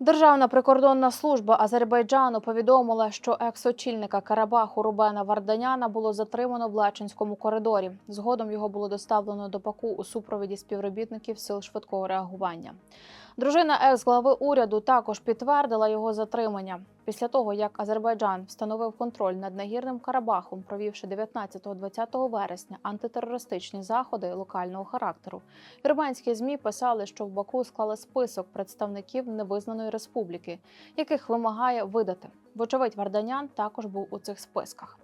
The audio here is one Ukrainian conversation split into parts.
Державна прикордонна служба Азербайджану повідомила, що екс-очільника Карабаху Рубена Варданяна було затримано в Лачинському коридорі. Згодом його було доставлено до Баку у супровіді співробітників сил швидкого реагування. Дружина екс-глави уряду також підтвердила його затримання після того, як Азербайджан встановив контроль над нагірним Карабахом, провівши 19-20 вересня антитерористичні заходи локального характеру. Вірменські змі писали, що в Баку склали список представників невизнаної республіки, яких вимагає видати. Вочевидь, Варданян також був у цих списках.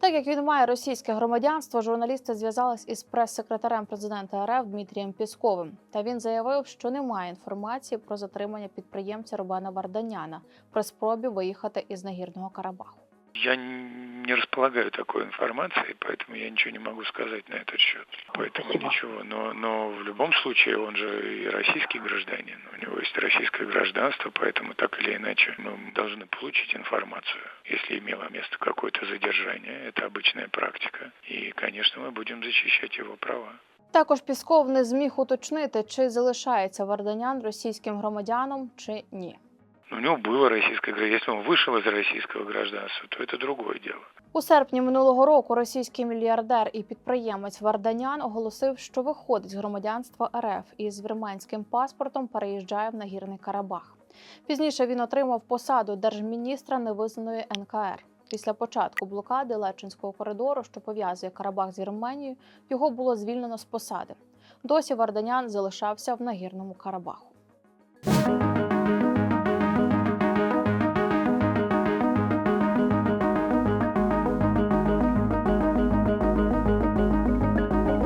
Так як він має російське громадянство, журналісти зв'язались із прес-секретарем президента РФ Дмитрієм Пісковим. Та він заявив, що немає інформації про затримання підприємця Рубана Варданяна при спробі виїхати із нагірного Карабаху. Я н- не располагаю такой информацией, поэтому я ничего не могу сказать на этот счет. Поэтому Спасибо. ничего. Но, но в любом случае он же и российский гражданин, у него есть российское гражданство, поэтому так или иначе мы должны получить информацию, если имело место какое-то задержание. Это обычная практика. И, конечно, мы будем защищать его права. Також Пісков не зміг уточнити, чи залишається Варданян російським громадянином чи ні. Но у него было российское гражданство. Если он вышел из российского гражданства, то это другое дело. У серпні минулого року російський мільярдер і підприємець Варданян оголосив, що виходить з громадянства РФ і з вірменським паспортом переїжджає в нагірний Карабах. Пізніше він отримав посаду держміністра невизнаної НКР. Після початку блокади Лечинського коридору, що пов'язує Карабах з Вірменією, його було звільнено з посади. Досі Варданян залишався в нагірному Карабаху.